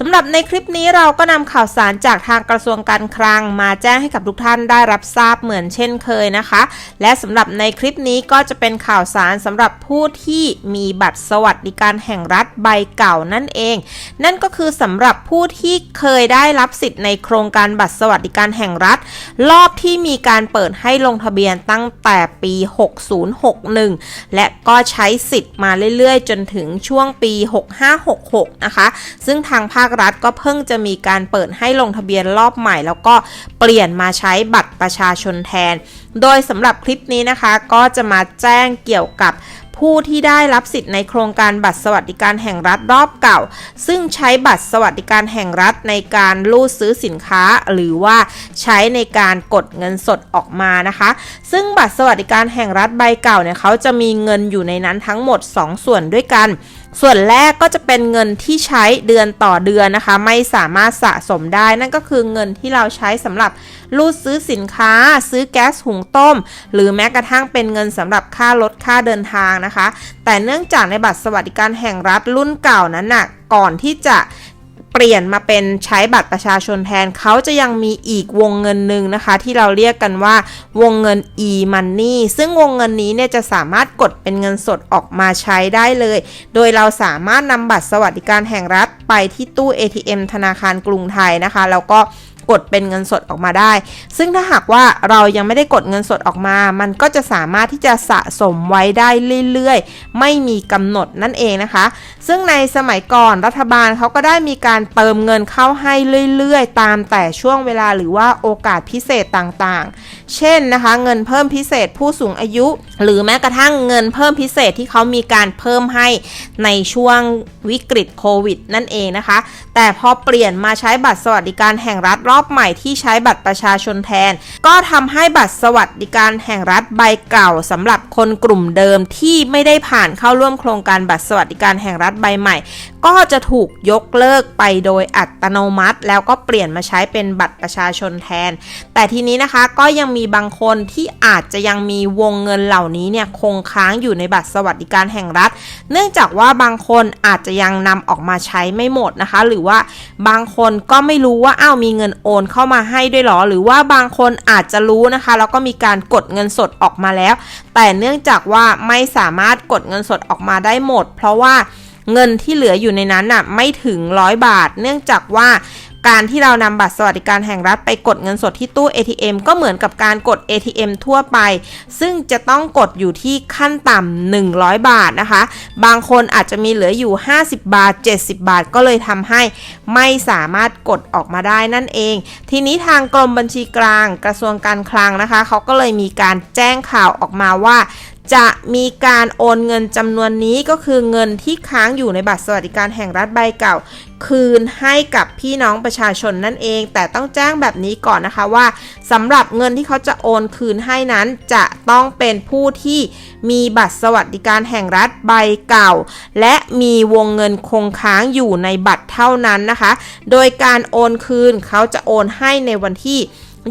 สำหรับในคลิปนี้เราก็นำข่าวสารจากทางกระทรวงการคลัง มาแจ้งให้กับทุกท่านได้รับทราบเหมือนเช่นเคยนะคะ และสำหรับในคลิปนี้ก็จะเป็นข่าวสารสำหรับผู้ที่มีบัตรสวัสดิการแห่งรัฐใบเก่านั่นเอง นั่นก็คือสำหรับผู้ที่เคยได้รับสิทธิ์ในโครงการบัตรสวัสดิการแห่งรัฐ รอบที่มีการเปิดให้ลงทะเบียนตั้งแต่ปี 6061 และก็ใช้สิทธิ์มาเรื่อยๆ จนถึงช่วงปี 6566 นะคะ ซึ่งทางภาครัฐก็เพิ่งจะมีการเปิดให้ลงทะเบียนรอบใหม่ แล้วก็เปลี่ยนมาใช้บัตรประชาชนแทน โดยสำหรับคลิปนี้นะคะก็จะมาแจ้งเกี่ยวกับผู้ที่ได้รับสิทธิ์ในโครงการบัตรสวัสดิการแห่งรัฐรอบเก่า ซึ่งใช้บัตรสวัสดิการแห่งรัฐในการรูดซื้อสินค้า หรือว่าใช้ในการกดเงินสดออกมานะคะ ซึ่งบัตรสวัสดิการแห่งรัฐใบเก่าเนี่ยเขาจะมีเงินอยู่ในนั้นทั้งหมด 2 ส่วนด้วยกัน ส่วนแรกก็จะเป็นเงินที่ใช้เดือนต่อเดือนนะคะ ไม่สามารถสะสมได้ นั่นก็คือเงินที่เราใช้สำหรับรูดซื้อสินค้า ซื้อแก๊สหุงต้ม หรือแม้กระทั่งเป็นเงินสำหรับค่ารถค่าเดินทางนะคะ แต่เนื่องจากในบัตรสวัสดิการแห่งรัฐรุ่นเก่านั้นน่ะก่อนที่จะ เปลี่ยนมาเป็นใช้บัตรประชาชนแทนเขาจะยังมีอีกวงเงินหนึ่งนะคะ ที่เราเรียกกันว่าวงเงิน e-money ซึ่งวงเงินนี้เนี่ยจะสามารถกดเป็นเงินสดออกมาใช้ได้เลย โดยเราสามารถนำบัตรสวัสดิการแห่งรัฐไปที่ตู้ ATM ธนาคารกรุงไทยนะคะ แล้วก็ กดเป็นเงินสดออกมาได้ ซึ่งถ้าหากว่าเรายังไม่ได้กดเงินสดออกมา มันก็จะสามารถที่จะสะสมไว้ได้เรื่อยๆ ไม่มีกำหนดนั่นเองนะคะ ซึ่งในสมัยก่อนรัฐบาลเขาก็ได้มีการเติมเงินเข้าให้เรื่อยๆ ตามแต่ช่วงเวลาหรือว่าโอกาสพิเศษต่างๆเช่นนะคะ เงินเพิ่มพิเศษผู้สูงอายุ หรือแม้กระทั่งเงินเพิ่มพิเศษที่เขามีการเพิ่มให้ในช่วงวิกฤตโควิดนั่นเองนะคะ แต่พอเปลี่ยนมาใช้บัตรสวัสดิการแห่งรัฐรอบใหม่ที่ใช้บัตรประชาชนแทน ก็ทำให้บัตรสวัสดิการแห่งรัฐใบเก่าสำหรับคนกลุ่มเดิมที่ไม่ได้ผ่านเข้าร่วมโครงการบัตรสวัสดิการแห่งรัฐใบใหม่ ก็จะถูกยกเลิกไปโดยอัตโนมัติ แล้วก็เปลี่ยนมาใช้เป็นบัตรประชาชนแทน แต่ทีนี้นะคะก็ยังมีมีบางคนที่อาจจะยังมีวงเงินเหล่านี้เนี่ยคงค้างอยู่ในบัตรสวัสดิการแห่งรัฐ เนื่องจากว่าบางคนอาจจะยังนำออกมาใช้ไม่หมดนะคะ หรือว่าบางคนก็ไม่รู้ว่าอ้าวมีเงินโอนเข้ามาให้ด้วยหรอ หรือว่าบางคนอาจจะรู้นะคะ แล้วก็มีการกดเงินสดออกมาแล้ว แต่เนื่องจากว่าไม่สามารถกดเงินสดออกมาได้หมด เพราะว่าเงินที่เหลืออยู่ในนั้นน่ะไม่ถึงร้อยบาท เนื่องจากว่า การที่เรานำบัตรสวัสดิการแห่งรัฐไปกดเงินสดที่ตู้ ATM ก็เหมือนกับการกด ATM ทั่วไป ซึ่งจะต้องกดอยู่ที่ขั้นต่ำ100 บาทนะคะ บางคนอาจจะมีเหลืออยู่ 50 บาท 70 บาทก็เลยทำให้ไม่สามารถกดออกมาได้นั่นเอง ทีนี้ทางกรมบัญชีกลางกระทรวงการคลังนะคะ เขาก็เลยมีการแจ้งข่าวออกมาว่า จะมีการโอนเงินจำนวนนี้ก็คือเงินที่ค้างอยู่ในบัตรสวัสดิการแห่งรัฐใบเก่า คืนให้กับพี่น้องประชาชนนั่นเอง แต่ต้องแจ้งแบบนี้ก่อนนะคะว่าสำหรับเงินที่เขาจะโอนคืนให้นั้น จะต้องเป็นผู้ที่มีบัตรสวัสดิการแห่งรัฐใบเก่า และมีวงเงินคงค้างอยู่ในบัตรเท่านั้นนะคะ โดยการโอนคืนเขาจะโอนให้ในวันที่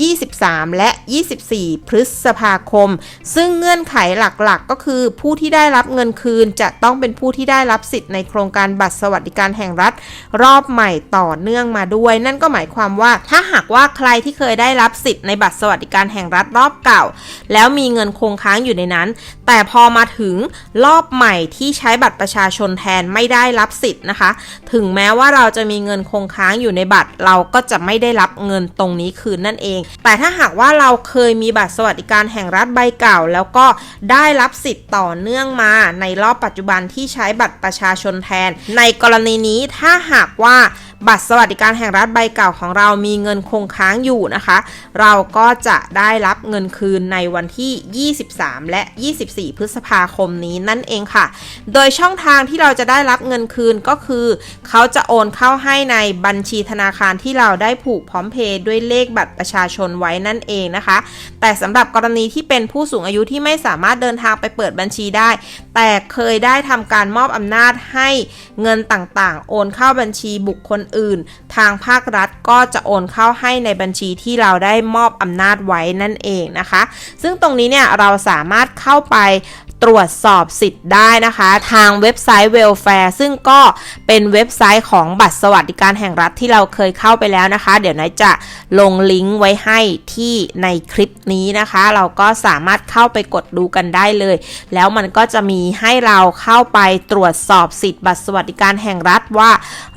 23 และ 24 พฤษภาคม ซึ่งเงื่อนไขหลักๆ ก็คือผู้ที่ได้รับเงินคืนจะต้องเป็นผู้ที่ได้รับสิทธิ์ในโครงการบัตรสวัสดิการแห่งรัฐ รอบใหม่ต่อเนื่องมาด้วย นั่นก็หมายความว่าถ้าหากว่าใครที่เคยได้รับสิทธิ์ในบัตรสวัสดิการแห่งรัฐรอบเก่า แล้วมีเงินคงค้างอยู่ในนั้น แต่พอมาถึงรอบใหม่ที่ใช้บัตรประชาชนแทนไม่ได้รับสิทธิ์นะคะ ถึงแม้ว่าเราจะมีเงินคงค้างอยู่ในบัตรเราก็จะไม่ได้รับเงินตรงนี้คืนนั่นเองแต่ถ้าหากว่าเราเคยมีบัตรสวัสดิการแห่งรัฐใบเก่า แล้วก็ได้รับสิทธิ์ต่อเนื่องมา ในรอบปัจจุบันที่ใช้บัตรประชาชนแทน ในกรณีนี้ถ้าหากว่า บัตรสวัสดิการแห่งรัฐใบเก่าของเรามีเงินคงค้างอยู่นะคะ เราก็จะได้รับเงินคืนในวันที่ 23 และ 24 พฤษภาคมนี้นั่นเองค่ะ โดยช่องทางที่เราจะได้รับเงินคืนก็คือ เขาจะโอนเข้าให้ในบัญชีธนาคารที่เราได้ผูกพร้อมเพย์ด้วยเลขบัตรประชาชนไว้นั่นเองนะคะ แต่สำหรับกรณีที่เป็นผู้สูงอายุที่ไม่สามารถเดินทางไปเปิดบัญชีได้ แต่เคยได้ทำการมอบอำนาจให้เงินต่างๆ โอนเข้าบัญชีบุคคลอื่น ทางภาครัฐก็จะโอนเข้าให้ในบัญชีที่เราได้มอบอำนาจไว้นั่นเองนะคะ ซึ่งตรงนี้เนี่ยเราสามารถเข้าไป ตรวจสอบสิทธิ์ได้นะคะ ทางเว็บไซต์ Welfare ซึ่งก็เป็นเว็บไซต์ของบัตรสวัสดิการแห่งรัฐที่เราเคยเข้าไปแล้วนะคะ เดี๋ยวนายจะลงลิงก์ไว้ให้ที่ในคลิปนี้นะคะ เราก็สามารถเข้าไปกดดูกันได้เลย แล้วมันก็จะมีให้เราเข้าไปตรวจสอบสิทธิ์บัตรสวัสดิการแห่งรัฐว่า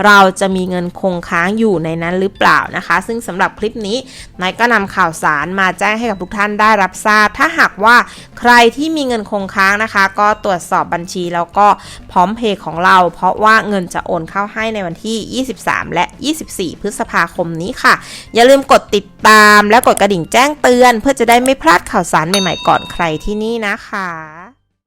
เราจะมีเงินคงค้างอยู่ในนั้นหรือเปล่านะคะ ซึ่งสำหรับคลิปนี้นายก็นำข่าวสารมาแจ้งให้กับทุกท่านได้รับทราบ ถ้าหากว่าใครที่มีเงินคงค้างางนะคะ ก็ตรวจสอบบัญชีแล้วก็พร้อมเพย์ของเรา เพราะว่าเงินจะโอนเข้าให้ในวันที่ 23 และ 24 พฤษภาคมนี้ค่ะ อย่าลืมกดติดตามและกดกระดิ่งแจ้งเตือน เพื่อจะได้ไม่พลาดข่าวสารใหม่ๆก่อนใครที่นี่นะคะ